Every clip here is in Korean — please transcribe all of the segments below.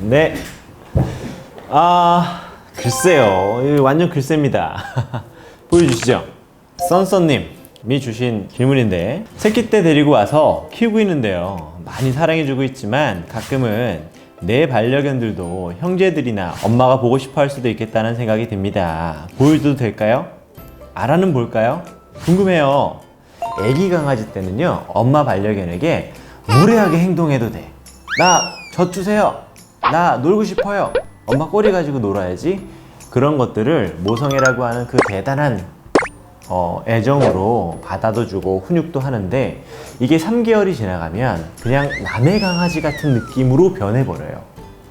네. 아, 글쎄요. 이거 완전 글쎄입니다. 보여주시죠. 썬썬님이 주신 질문인데, 새끼 때 데리고 와서 키우고 있는데요. 많이 사랑해주고 있지만 가끔은 내 반려견들도 형제들이나 엄마가 보고 싶어 할 수도 있겠다는 생각이 듭니다. 보여줘도 될까요? 알아는 볼까요? 궁금해요. 애기 강아지 때는요, 엄마 반려견에게 무례하게 행동해도 돼. 나 젖 주세요. 나 놀고 싶어요. 엄마 꼬리 가지고 놀아야지. 그런 것들을 모성애라고 하는 그 대단한 어, 애정으로 받아도 주고 훈육도 하는데 이게 3개월이 지나가면 그냥 남의 강아지 같은 느낌으로 변해버려요.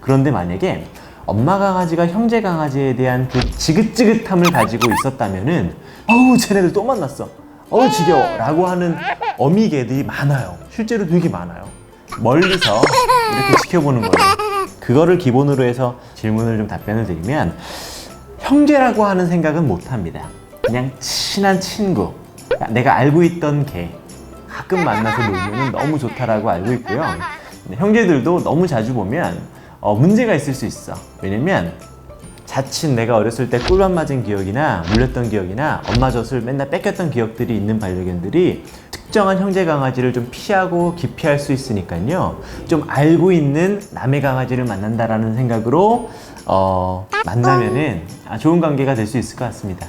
그런데 만약에 엄마 강아지가 형제 강아지에 대한 그 지긋지긋함을 가지고 있었다면은 어우 쟤네들 또 만났어. 어우 지겨워 라고 하는 어미개들이 많아요. 실제로 되게 많아요. 멀리서 이렇게 지켜보는 거예요. 그거를 기본으로 해서 질문을 좀 답변을 드리면 형제라고 하는 생각은 못 합니다. 그냥 친한 친구. 내가 알고 있던 개. 가끔 만나서 놀면 너무 좋다라고 알고 있고요. 형제들도 너무 자주 보면 어, 문제가 있을 수 있어. 왜냐면 자칫 내가 어렸을 때 꿀밤 맞은 기억이나 물렸던 기억이나 엄마 젖을 맨날 뺏겼던 기억들이 있는 반려견들이 특정한 형제 강아지를 좀 피하고 기피할 수 있으니까요. 좀 알고 있는 남의 강아지를 만난다라는 생각으로 어, 만나면은 아, 좋은 관계가 될 수 있을 것 같습니다.